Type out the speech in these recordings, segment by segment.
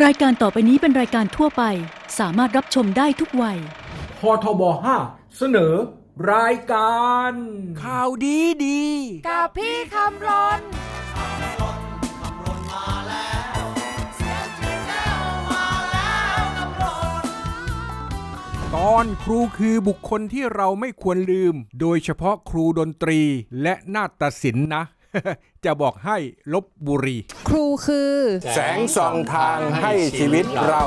รายการต่อไปนี้เป็นรายการทั่วไป สามารถรับชมได้ทุกวัย พทบ5เสนอ รายการ ข่าวดีดี กับพี่คำรนตอนครูคือบุคคลที่เราไม่ควรลืม โดยเฉพาะครูดนตรีและนาฏศิลป์นะ จะบอกให้ลบบุรี ครูคือ แสงส่องทางให้ชีวิตเรา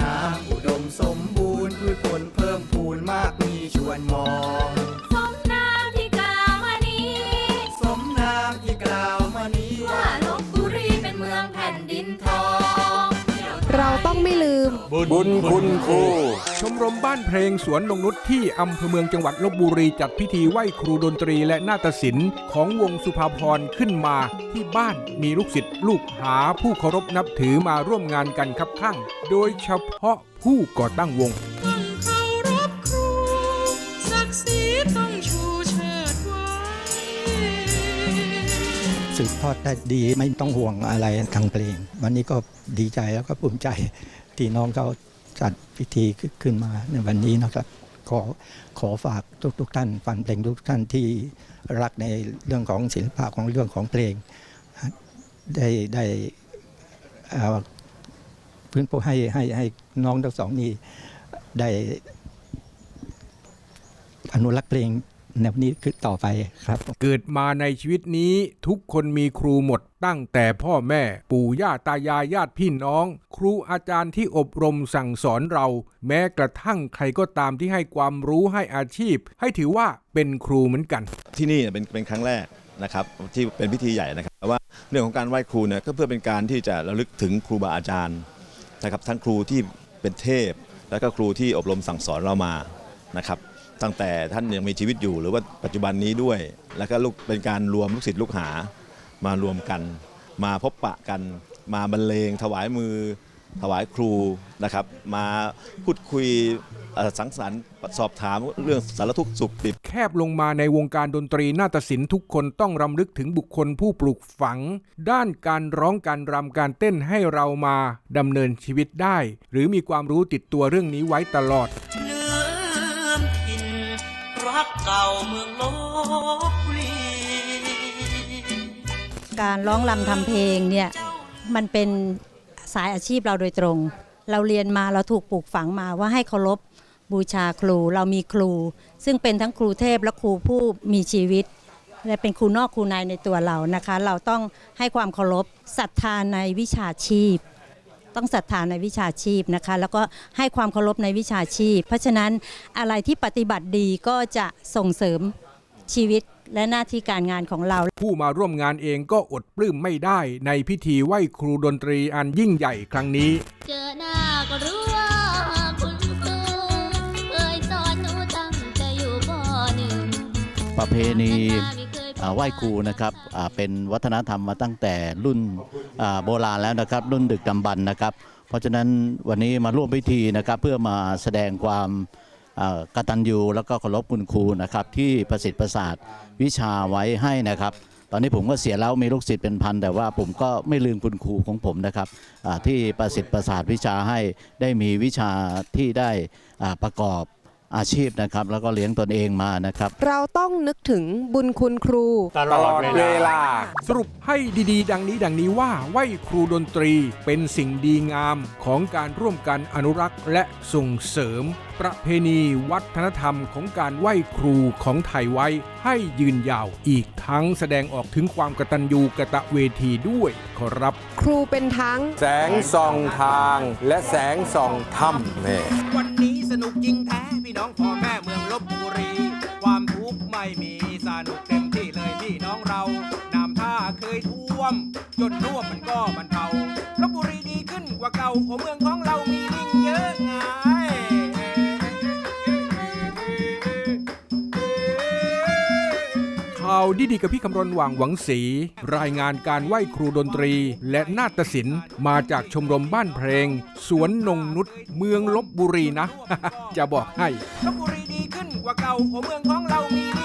น้ำอุดมสมบูรณ์พืชผลเพิ่มพูนมากมีชวนมอง สมน้ำที่กล่าวมานี้สมน้ำที่กล่าวมานี้ ว่าลบบุรีเป็นเมืองแผ่นดินทองเราต้องไม่ลืม บุญคุณครูชมรมบ้านเพลงสวนนงนุษที่อำเภอเมืองจังหวัดลบบุรีจัดพิธีไหว้ครูดนตรีและนาฏศิลป์ของวงสุภาพรขึ้นมาที่บ้านมีลูกศิษย์ลูกหาผู้เคารพนับถือมาร่วมงานกันครับข้าง โดยเฉพาะผู้ก่อตั้งวงต้องเคารพครูศักดิ์ศรีต้องชูเชิดไว้สืบทอดได้ดีไม่ต้องห่วงอะไรทางเพลง วันนี้ก็ดีใจแล้วก็ภูมิใจ ที่น้องเขาจัดพิธีขึ้นมาในวันนี้นะครับขอขอฝากทุกๆท่านฟันเพลงทุกท่านที่รักในเรื่องของศิลปะของเรื่องของเพลง ได้ได้เอ่อพื้นพให้ให้ให้น้องทั้งสองนี้ได้อนุรักษ์เพลง แนวนี้คือต่อไปครับ เกิดมาในชีวิตนี้ทุกคนมีครูหมดตั้งแต่พ่อแม่ปู่ย่าตายายญาติพี่น้อง ครูอาจารย์ที่อบรมสั่งสอนเรา แม้กระทั่งใครก็ตามที่ให้ความรู้ให้อาชีพ ให้ถือว่าเป็นครูเหมือนกัน ที่นี่เป็นเป็นครั้งแรกนะครับที่เป็นพิธีใหญ่นะครับแต่ว่าเรื่องของการไหว้ครูเนี่ยก็เพื่อเป็นการที่จะระลึกถึงครูบาอาจารย์นะครับทั้งครูที่เป็นเทพ แล้วก็ครูที่อบรมสั่งสอนเรามานะครับ ตั้งแต่ท่านยังมีชีวิตอยู่ หรือว่าปัจจุบันนี้ด้วย แล้วก็ลูกเป็นการรวมลูกศิษย์ลูกหามารวมกัน มาพบปะกัน มาบรรเลงถวายมือถวายครูนะครับ มาพูดคุยสังสรรค์สอบถามเรื่องสารทุกข์สุขดิบ แคบลงมาในวงการดนตรีนาฏศิลป์ทุกคนต้องรำลึกถึงบุคคลผู้ปลูกฝัง ด้านการร้องการรำการเต้นให้เรามาดำเนินชีวิตได้ หรือมีความรู้ติดตัวเรื่องนี้ไว้ตลอด เก่าเมืองลบบุรีการร้องรำทำเพลงเนี่ยมันเป็นสายอาชีพเราโดยตรง เราเรียนมาเราถูกปลูกฝังมาว่าให้เคารพบูชาครูเรามีครู ซึ่งเป็นทั้งครูเทพและครูผู้มีชีวิต และเป็นครูนอกครูในในตัวเรานะคะ เราต้องให้ความเคารพศรัทธาในวิชาชีพ ต้องศรัทธาในวิชาชีพนะคะ แล้วก็ให้ความเคารพในวิชาชีพ เพราะฉะนั้นอะไรที่ปฏิบัติดีก็จะส่งเสริมชีวิตและหน้าที่การงานของเรา ผู้มาร่วมงานเองก็อดปลื้มไม่ได้ในพิธีไหว้ครูดนตรีอันยิ่งใหญ่ครั้งนี้ เจอหน้าก็รู้ว่าคุณครูเคยสอนหนูตั้งแต่อยู่ปหนึ่งประเพณี ไหว้ครูนะครับเป็นวัฒนธรรมมาตั้งแต่รุ่นโบราณแล้วนะครับ รุ่นดึกดำบรรนะครับ เพราะฉะนั้นวันนี้มาร่วมพิธีนะครับ เพื่อมาแสดงความกตัญญูแล้วก็เคารพคุณครูนะครับที่ประสิทธิ์ประสาทวิชาไว้ให้นะครับ ตอนนี้ผมก็เสียแล้วมีลูกศิษย์เป็นพันแต่ว่าผมก็ไม่ลืมคุณครูของผมนะครับที่ประสิทธิ์ประสาทวิชาให้ได้มีวิชาที่ได้ประกอบ อาชีพนะครับ แล้วก็เลี้ยงตนเองมานะครับ เราต้องนึกถึงบุญคุณครู ตลอดเวลา สรุปให้ดีๆ ดังนี้ดังนี้ว่าไหว้ครูดนตรีเป็นสิ่งดีงามของการร่วมกันอนุรักษ์และส่งเสริม ประเพณีวัฒนธรรมของการไหว้ครูของไทยไว้ให้ยืนยาว อีกทั้งแสดงออกถึงความกตัญญูกะตะเวทีด้วยขอรับ ครูเป็นทั้ง แสงส่องทางและแสงส่องธรรมแน่วันนี้สนุกจริง ม่เมืองลบบุรี ความทุกข์ไม่มีสนุกเต็มที่เลยพี่น้องเรา น้ำท่าเคยท่วม จนร่วมมันก็บรรเทาลบบุรีดีขึ้นกว่าเก่าโอเมืองของ ดีดีๆกับพี่คำรณหว่างหวังศรีรายงานการไหว้ครูดนตรี และนาฏศิลป์มาจากชมรมบ้านเพลง สวนนงนุษเมืองลบบุรีนะ จะบอกให้ลบบุรีดีขึ้นกว่าเก่าโอเมืองของเรามี